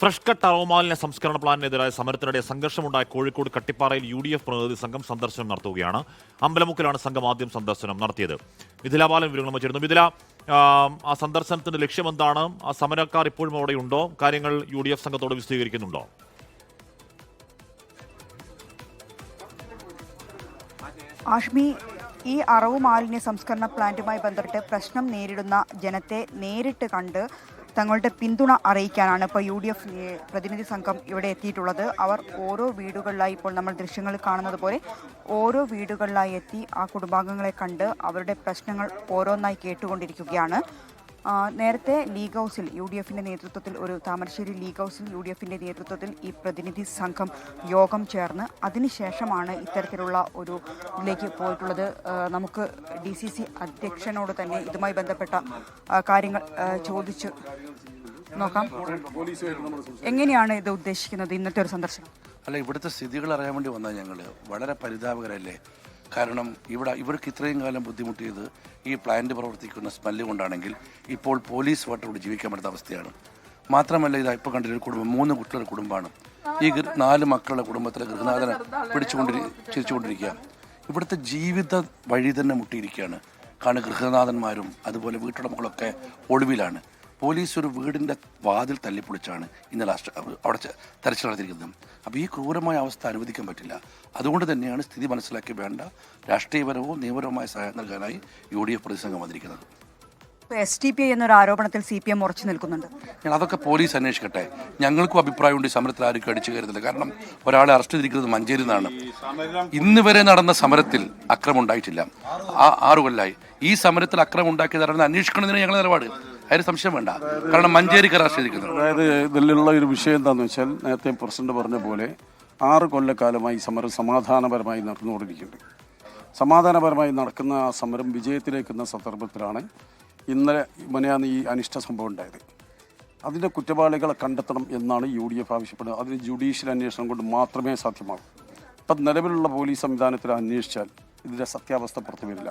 Fresh Cut അറോമാലിന്യ സംസ്കരണ പ്ലാനിനെതിരായ സമരത്തിനിടെ സംഘർഷമുണ്ടായ കോഴിക്കോട് കട്ടിപ്പാറയിൽ യു ഡി എഫ് പ്രതിനിധി സംഘം സന്ദർശനം നടത്തുകയാണ്. അമ്പലമുക്കിലാണ് സംഘം ആദ്യം സന്ദർശനം നടത്തിയത്. മിഥിലാബാലൻ വിവരങ്ങൾ വെച്ചിരുന്നു. മിഥില ആ, ആ സന്ദർശനത്തിന്റെ ലക്ഷ്യമെന്താണ്? ആ സമരക്കാർ ഇപ്പോഴും അവിടെ ഉണ്ടോ കാര്യങ്ങൾ യു ഡി എഫ് സംഘത്തോട് വിശദീകരിക്കുന്നുണ്ടോ? ആഷ്മി ഈ അറവ് മാലിന്യ സംസ്കരണ പ്ലാന്റുമായി ബന്ധപ്പെട്ട് പ്രശ്നം നേരിടുന്ന ജനത്തെ നേരിട്ട് കണ്ട് തങ്ങളുടെ പിന്തുണ അറിയിക്കാനാണ് ഇപ്പോൾ യു ഡി എഫ് പ്രതിനിധി സംഘം ഇവിടെ എത്തിയിട്ടുള്ളത്. അവർ ഓരോ വീടുകളിലായി ഇപ്പോൾ നമ്മൾ ദൃശ്യങ്ങൾ കാണുന്നത് പോലെ ഓരോ വീടുകളിലായി എത്തി ആ കുടുംബാംഗങ്ങളെ കണ്ട് അവരുടെ പ്രശ്നങ്ങൾ ഓരോന്നായി കേട്ടുകൊണ്ടിരിക്കുകയാണ്. നേരത്തെ ലീഗ് ഹൗസിൽ യു ഡി എഫിന്റെ നേതൃത്വത്തിൽ ഒരു താമരശ്ശേരി ലീഗ് ഹൗസിൽ യു ഡി എഫിന്റെ നേതൃത്വത്തിൽ ഈ പ്രതിനിധി സംഘം യോഗം ചേർന്ന് അതിനുശേഷമാണ് ഇത്തരത്തിലുള്ള ഒരു ഇതിലേക്ക് പോയിട്ടുള്ളത്. നമുക്ക് ഡി സി സി അധ്യക്ഷനോട് തന്നെ ഇതുമായി ബന്ധപ്പെട്ട കാര്യങ്ങൾ ചോദിച്ചു നോക്കാം. എങ്ങനെയാണ് ഇത് ഉദ്ദേശിക്കുന്നത്? ഇന്നത്തെ ഒരു സന്ദർശനം. അല്ല ഇവിടുത്തെ സ്ഥിതികൾ അറിയാൻ വേണ്ടി വന്നാൽ ഞങ്ങൾ വളരെ പരിതാപകരല്ലേ? കാരണം ഇവിടെ ഇവർക്ക് ഇത്രയും കാലം ബുദ്ധിമുട്ടിയത് ഈ പ്ലാന്റ് പ്രവർത്തിക്കുന്ന സ്മെല്ല് കൊണ്ടാണെങ്കിൽ ഇപ്പോൾ പോലീസ് വാട്ടറോട് ജീവിക്കാൻ പറ്റുന്ന അവസ്ഥയാണ്. മാത്രമല്ല ഇത് ഇപ്പോൾ കണ്ടൊരു കുടുംബം മൂന്ന് കുട്ടികളുടെ കുടുംബമാണ്. ഈ നാല് മക്കളുടെ കുടുംബത്തിലെ ഗൃഹനാഥനെ പിടിച്ചുകൊണ്ടിരി ചിരിച്ചുകൊണ്ടിരിക്കുക. ഇവിടുത്തെ ജീവിത വഴി തന്നെ മുട്ടിയിരിക്കുകയാണ്. കാരണം ഗൃഹനാഥന്മാരും അതുപോലെ വീട്ടുടമകളൊക്കെ ഒളിവിലാണ്. പോലീസ് ഒരു വീടിന്റെ വാതിൽ തല്ലിപ്പൊളിച്ചാണ് ഇന്നലെ അവിടെ തെരച്ചിൽ നടത്തിയിരിക്കുന്നത് അപ്പോൾ ഈ ക്രൂരമായ അവസ്ഥ അനുവദിക്കാൻ പറ്റില്ല. അതുകൊണ്ട് തന്നെയാണ് സ്ഥിതി മനസ്സിലാക്കി വേണ്ട രാഷ്ട്രീയപരവും നിയമപരവുമായ സഹായം നൽകാനായി യു ഡി എഫ് പ്രതിസംഘം വന്നിരിക്കുന്നത് എസ് ടി പി എന്നൊരു ആരോപണത്തിൽ സി പി എം ഉറച്ചു നിൽക്കുന്നുണ്ട്. ഞാൻ അതൊക്കെ പോലീസ് അന്വേഷിക്കട്ടെ. ഞങ്ങൾക്കും അഭിപ്രായമുണ്ട് സമരത്തിൽ ആരും അടിച്ചു കയറുന്നില്ല കാരണം ഒരാളെ അറസ്റ്റ് ചെയ്തിരിക്കുന്നത് മഞ്ചേരി നിന്നാണ്. ഇന്ന് വരെ നടന്ന സമരത്തിൽ അക്രമം ഉണ്ടായിട്ടില്ല. ആ ആറു കൊല്ലായി. ഈ സമരത്തിൽ അക്രമം ഉണ്ടാക്കിയതാണെന്ന് അന്വേഷിക്കണമെന്ന് ഞങ്ങളുടെ നിലപാട്. അതിന് സംശയം വേണ്ട. കാരണം മഞ്ചേരി കരാർ ചെയ്തിരിക്കുന്നത് അതായത് ഇതിലുള്ള ഒരു വിഷയം എന്താണെന്ന് വെച്ചാൽ നേരത്തെ പ്രസിഡന്റ് പറഞ്ഞ പോലെ ആറ് കൊല്ലക്കാലമായി സമരം സമാധാനപരമായി നടന്നുകൊണ്ടിരിക്കുന്നുണ്ട് സമാധാനപരമായി നടക്കുന്ന ആ സമരം വിജയത്തിലേക്കുന്ന സന്ദർഭത്തിലാണ് ഇന്നലെ മുനെയാണ് ഈ അനിഷ്ട സംഭവം ഉണ്ടായത്. അതിന്റെ കുറ്റവാളികളെ കണ്ടെത്തണം എന്നാണ് യു ഡി എഫ് ആവശ്യപ്പെടുന്നത്. അതിന് ജുഡീഷ്യൽ അന്വേഷണം കൊണ്ട് മാത്രമേ സാധ്യമാകൂ. ഇപ്പം നിലവിലുള്ള പോലീസ് സംവിധാനത്തിൽ അന്വേഷിച്ചാൽ ഇതിന്റെ സത്യാവസ്ഥ പുറത്തു വരില്ല.